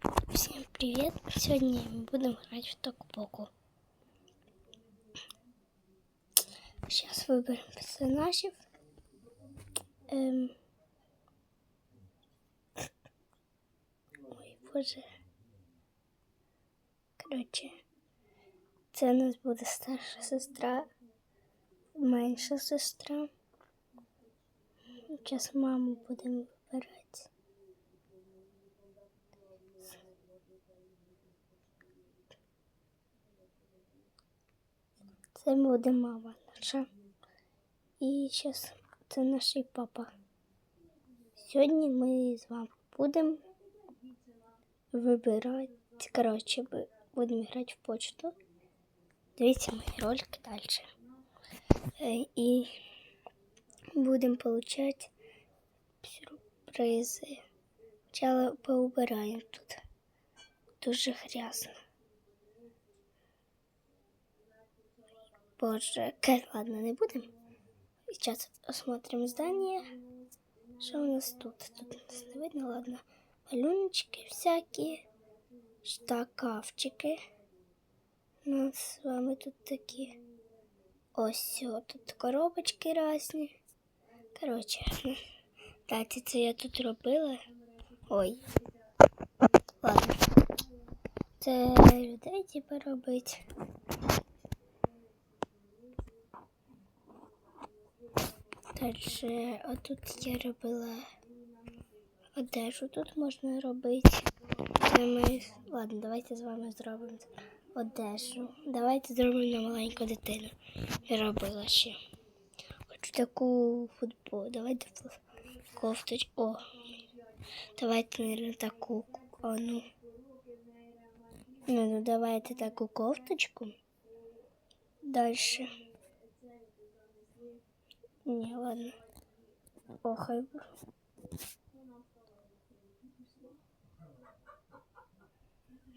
Всем привет! Сегодня мы будем играть в ток-поку. Сейчас выберем персонажів. Ем... Ой, боже. Коротше, це у нас буде старша сестра, менша сестра. Зараз маму будемо вибирати. Це буде мама наша. І зараз це наш папа. Сьогодні ми з вами будемо вибирати. Коротше, бу- будемо грати в почту. Дивіться мої ролики далі. Е, І будемо получати сюрпризи. Спочатку поубираємо тут. Дуже грязно. Боже, ладно, не будем. Сейчас осмотрим здание. Что у нас тут? Тут нас не видно, ладно. Баллончики всякие, штакавчики. У нас з вами тут такі. Ось все, тут коробочки різні. Коротше, дайте це я тут робила. Ой. Ладно. Це людей типа робить. Дальше, а тут я робила одежу. Тут можна робити. Ладно, давайте з вами зробимо одежу. Давайте зробимо на маленьку дитину. Я робила ще. Хочу таку футбол. Давайте кофточку. О. Давайте, наверное, таку. О, ну. Ну, ну, давайте таку кофточку. Дальше. Не, ладно. О, хай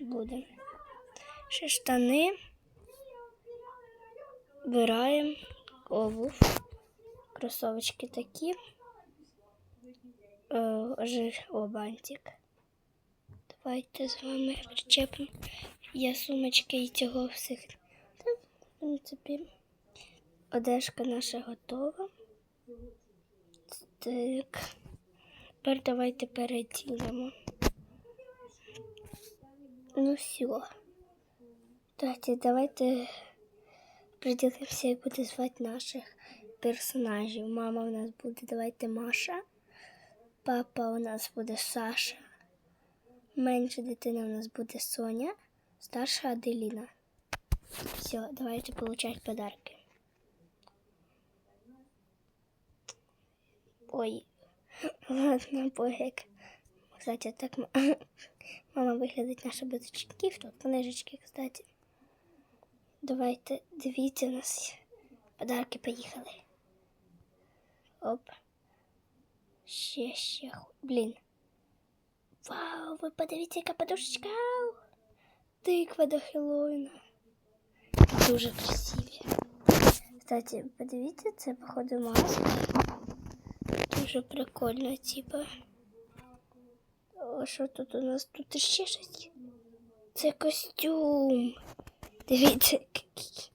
буде. Ще штани. Вбираємо обув. Кросовочки такі. Е, о. Давайте з вами причепимо. Я сумочки і цього всіх. Та, в принципі, одежка наша готова. Так. Тепер давайте переділимо. Ну все. Давайте, давайте приділимося, як буде звати наших персонажів. Мама у нас буде, давайте Маша. Папа у нас буде Саша. Менша дитина у нас буде Соня. Старша Аделіна. Все, давайте получать подарки. Ой, ладно, богик. Кстати, так мама виглядить наша без очків. Тут книжечки, кстати. Давайте, дивіться, у нас подарки поїхали. Оп. Ще, ще. Блін. Вау, ви подивіться, яка подушечка. Тиква до Хеллоуіна. Дуже красиві. Кстати, подивіться, це, походу, маска. Дуже прикольно, типа. О, що тут у нас? Тут ще щось. Це костюм. Дивіться, який.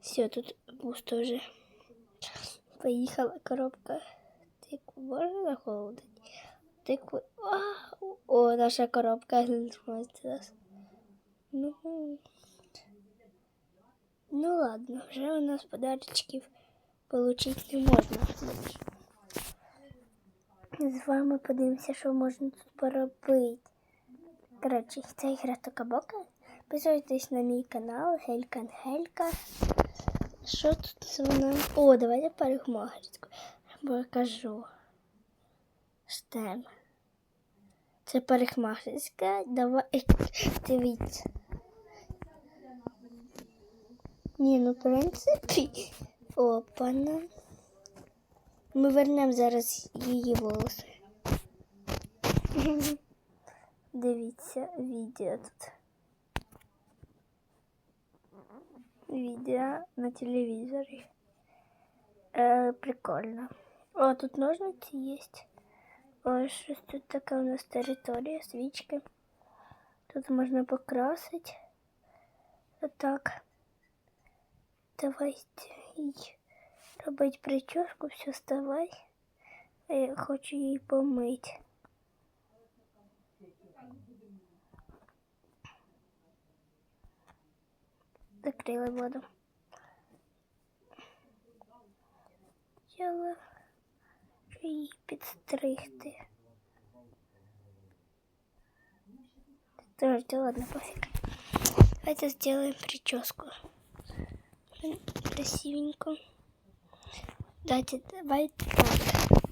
Все, тут пусто вже. Поїхала коробка. Тикву можна на голову дати? Тикву. Вау! О, наша коробка зараз. Ну, ну ладно, вже у нас подарочків получить не можна. З вами подивимося, що можна тут поробити. Коротше, це ігра Токабока. Підписуйтесь на мій канал Гелька Ангелька. Що тут вона? О, давайте парикмахерську. Покажу. Штем. Це парикмахерська. Давай. Дивіться. Ні, ну в принципі. Опана. Ми вернемо зараз її волоси. Дивіться відео тут. Відео на телевізорі. Е, прикольно. О, тут ножниці є. Ось щось тут така у нас територія, свічки. Тут можна покрасити. Отак. Давайте і робити прическу, все вставай. А я хочу її помити. Закрили воду. Хотіла її підстригти. Подожди, ладно, пофиг. Давайте сделаем прическу. М, Красивенько. Давайте, давайте так.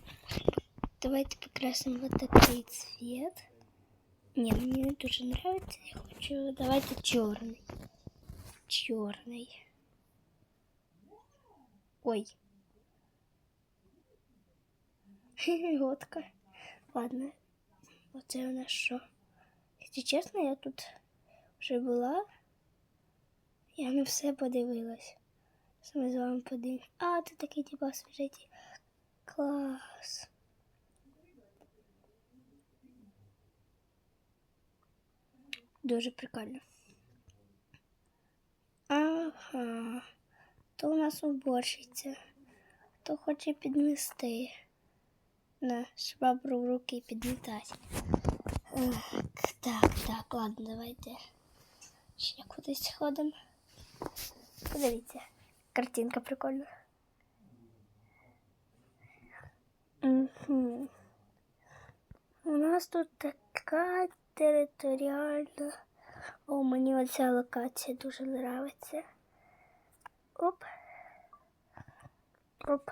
Давайте покрасим вот такой цвет. Не, мне не дуже нравится. Я хочу. Давайте черный. Черный. Ой. Лодка. Ладно. У нас що? Якщо чесно, я тут вже була. Я не все подивилась. Зараз Ми з вами подивимось. А, ти такий типа свіжий. Клас. Дуже прикольно. Ага. То у нас уборщиця. Хто хоче підмести. На швабру в руки підмітати. Так, так, ладно, давайте. Ще кудись сходимо. Подивіться, картинка прикольна. Угу. У нас тут така територіальна. О, мені оця локація дуже подобається. Оп. Оп.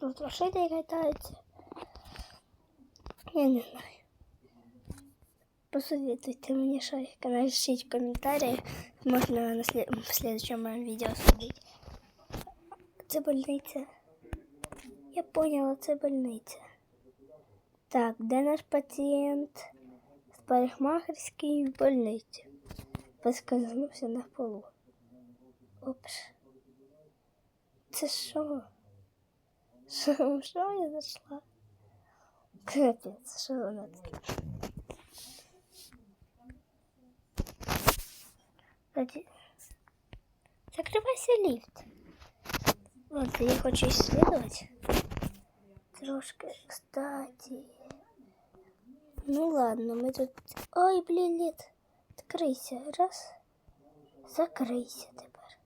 Тут машины катаются. Я не знаю. Посоветуйте мне, что напишите в комментариях. Можно на след... в следующем моем видео сходить. Це больниця. Я поняла, це больниця. Так, де наш пацієнт? В больниці. Поскользнувся на полу. Опс. Це що? Що, що я зайшла? Капець, що вона тут? Закривайся ліфт. Ладно, я хочу исследовать. Трошки, кстати. Ну ладно, мы тут... Ой, блин, нет. Откройся. Раз. Закрийся тепер.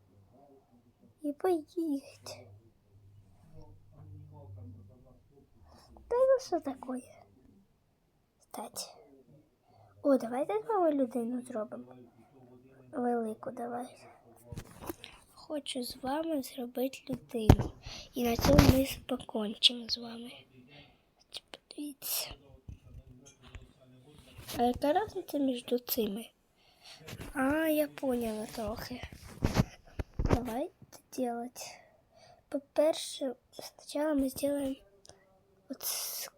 І поїдь. Та ну що такое? Кстати. О, давайте з вами людину зробимо. Велику давай. Хочу з вами зробити людину. І на цьому ми покончимо з вами. Подивіться. А яка різниця між цими? А, я поняла трохи. Давайте делать. По-перше, спочатку ми зробимо от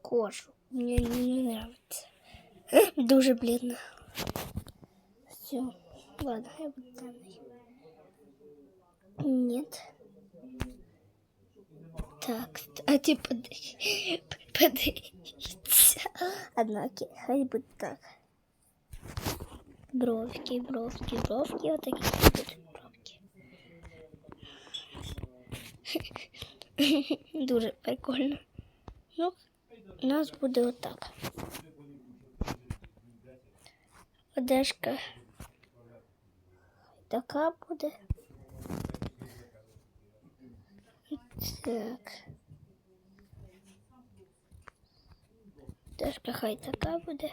кожу. Мені не нравится. Дуже бледно. Все. Ладно, я буду темный. Нет. Так, а ти поди- подивіться. Однако, хай буде так. Бровки, бровки, бровки, отакі будуть бровки. Дуже прикольно. Ну, у нас буде отак. Одежка така буде. Так. Одежка хай така буде.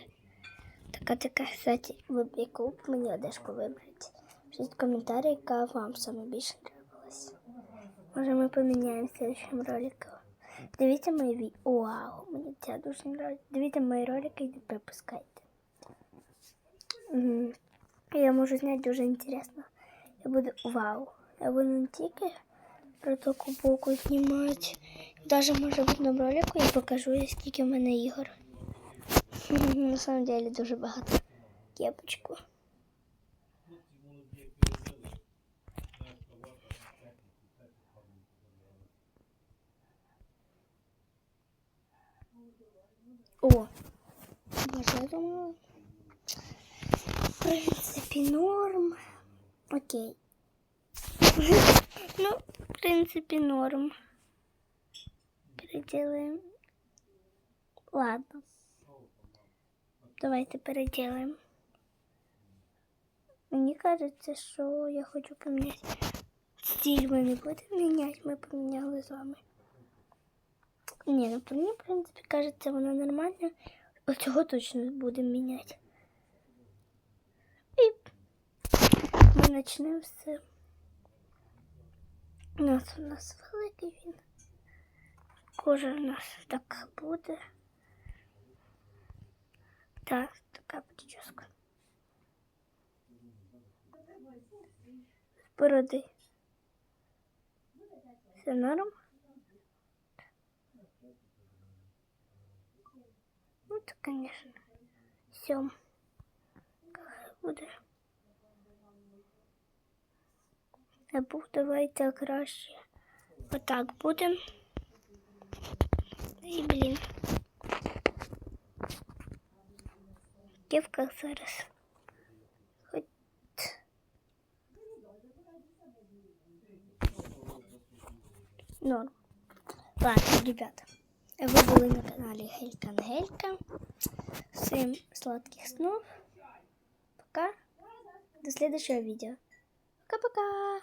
Така така, кстати, яку мені одежку вибрати. Пишіть коментарі, яка вам саме більше нравилась. Може ми поміняємо в следующем ролику. Дивіться мої відео. Вау, мені ця дуже нравится. Дивіться мої ролики і не пропускайте. Мгм. Я можу зняти дуже інтересно. Я буду вау. Я буду не тільки про таку боку знімати. Даже може в одному ролику я покажу, скільки в мене ігор. На самом деле дуже багато. Кепочку. О, боже, я думала. Норм. Окей. Ну, в принципі, норм. Переделаем. Ладно. Давайте переделаем. Мені кажеться, що я хочу поміняти. Стиль ми не будемо міняти, ми поміняли з вами. Ні, ну мені, в принципі, кажеться, воно нормально. Оцього точно будемо міняти. І ми почнемо з. У нас у нас великий він. Кожа у нас так буде. Так, така прическа. Бороди. Все норм? Ну, то, конечно. Все. Буде. Або давайте краще. Отак будемо. І, блін. Дівка зараз. Хоч. Норм. Ладно, ребята. Ви були на каналі Гелька Ангелька. Всім сладких снов. Пока. До следующего видео. Пока-пока.